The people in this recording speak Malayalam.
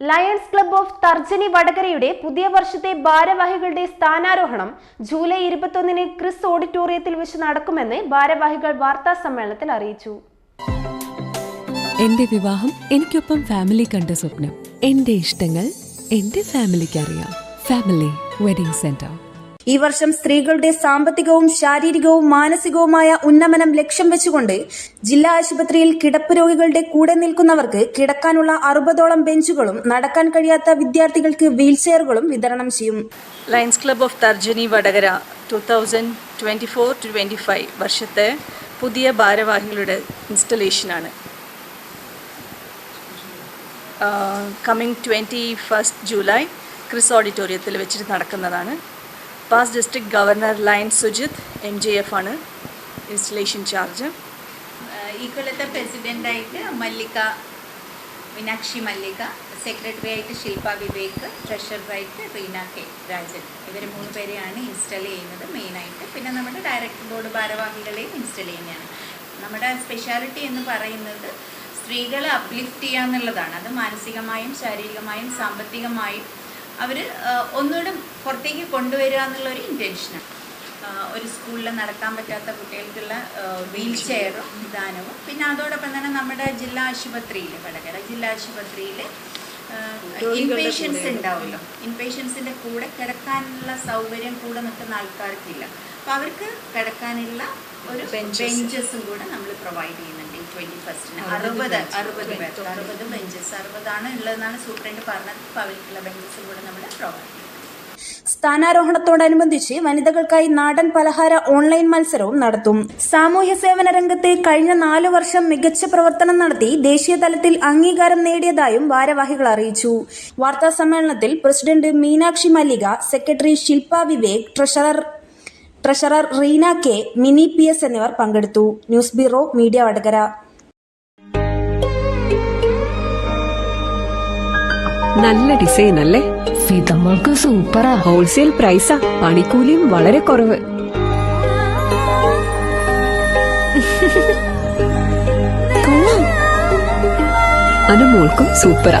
ലയൺസ് ക്ലബ്ബ് ഓഫ് തർജനി വടകരയുടെ പുതിയ വർഷത്തെ ഭാരവാഹികളുടെ സ്ഥാനാരോഹണം ജൂലൈ ഇരുപത്തൊന്നിന് ക്രിസ് ഓഡിറ്റോറിയത്തിൽ വെച്ച് നടക്കുമെന്ന് ഭാരവാഹികൾ വാർത്താ സമ്മേളനത്തിൽ അറിയിച്ചു. എന്റെ വിവാഹം എനിക്കൊപ്പം ഫാമിലി കണ്ട സ്വപ്നം. എന്റെ ഇഷ്ടങ്ങൾ എന്റെ ഫാമിലിക്ക് അറിയാം. ഫാമിലി വെഡിംഗ് സെന്റർ ഈ വർഷം സ്ത്രീകളുടെ സാമ്പത്തികവും ശാരീരികവും മാനസികവുമായ ഉന്നമനം ലക്ഷ്യം വെച്ചുകൊണ്ട് ജില്ലാ ആശുപത്രിയിൽ കിടപ്പ് രോഗികളുടെ കൂടെ നിൽക്കുന്നവർക്ക് കിടക്കാനുള്ള അറുപതോളം ബെഞ്ചുകളും നടക്കാൻ കഴിയാത്ത വിദ്യാർത്ഥികൾക്ക് വീൽചെയറുകളും വിതരണം ചെയ്യും. Lions club of Tharjani Vadakara two thousand twenty four to twenty five വർഷത്തെ പുതിയ ഭാരവാഹികളുടെ ഇൻസ്റ്റലേഷനാണ് coming twenty first July Chris ഓഡിറ്റോറിയത്തിൽ വെച്ചിട്ട് നടക്കുന്നതാണ്. Past district governor lion Sujith M J F ആണ്. ഇൻസ്റ്റലേഷൻ ചാർജ് ഈ കൊല്ലത്തെ പ്രസിഡന്റായിട്ട് മല്ലിക മീനാക്ഷി മല്ലിക സെക്രട്ടറി ആയിട്ട് ശില്പ വിവേക് ട്രഷററായിട്ട് റീന കെ രാജൻ. ഇവർ മൂന്ന് പേരെയാണ് ഇൻസ്റ്റാൾ ചെയ്യുന്നത് മെയിനായിട്ട് പിന്നെ നമ്മുടെ ഡയറക്ടർ ബോർഡ് ഭാരവാഹികളെയും ഇൻസ്റ്റാൾ ചെയ്യുന്നതാണ്. നമ്മുടെ സ്പെഷ്യാലിറ്റി എന്ന് പറയുന്നത് സ്ത്രീകളെ അപ്ലിഫ്റ്റ് ചെയ്യുക എന്നുള്ളതാണ് അത് മാനസികമായും ശാരീരികമായും സാമ്പത്തികമായും അവർ ഒന്നുകൂടെ പുറത്തേക്ക് കൊണ്ടുവരിക എന്നുള്ളൊരു ഇന്റൻഷനാണ് ഒരു സ്കൂളിൽ നടക്കാൻ പറ്റാത്ത കുട്ടികൾക്കുള്ള വീൽ ചെയറും ദാനവും പിന്നെ അതോടൊപ്പം തന്നെ നമ്മുടെ ജില്ലാ ആശുപത്രിയിൽ വടകര ജില്ലാ ആശുപത്രിയിൽ ഇൻപേഷ്യൻസ് ഉണ്ടാവുമല്ലോ. ഇൻപേഷ്യൻസിന്റെ കൂടെ കിടക്കാനുള്ള സൗകര്യം കൂടെ നിൽക്കുന്ന ആൾക്കാർക്കില്ല. അപ്പോൾ അവർക്ക് കിടക്കാനുള്ള ഒരു ബെഞ്ചസും കൂടെ നമ്മൾ പ്രൊവൈഡ് ചെയ്യുന്നുണ്ട് ഈ ട്വന്റി ഫസ്റ്റിന് അറുപത് അറുപത് അറുപത് ബെഞ്ചസ് അറുപതാണ് ഉള്ളതെന്നാണ് സൂപ്രണ്ട് പറഞ്ഞത്. അപ്പോൾ അവർക്കുള്ള ബെഞ്ചസും കൂടെ നമ്മൾ പ്രൊവൈഡ് ചെയ്യും. സ്ഥാനാരോഹണത്തോടനുബന്ധിച്ച് വനിതകൾക്കായി നാടൻ പലഹാര ഓൺലൈൻ മത്സരവും നടത്തും. സാമൂഹ്യ സേവന രംഗത്ത് കഴിഞ്ഞ നാലു വർഷം മികച്ച പ്രവർത്തനം നടത്തി ദേശീയ തലത്തിൽ അംഗീകാരം നേടിയതായും ഭാരവാഹികൾ അറിയിച്ചു. വാർത്താ സമ്മേളനത്തിൽ president Meenakshi Mallika secretary Shilpa Vivek treasurer treasurer Reena K Mini P S എന്നിവർ പങ്കെടുത്തു. News bureau media Vadakara. നല്ല ഡിസൈൻ അല്ലേ? ഫിതമ്മൾക്ക് സൂപ്പറാ. ഹോൾസെയിൽ പ്രൈസാ പണിക്കൂലിയും വളരെ കുറവ്. അനുമോൾക്കും സൂപ്പറാ.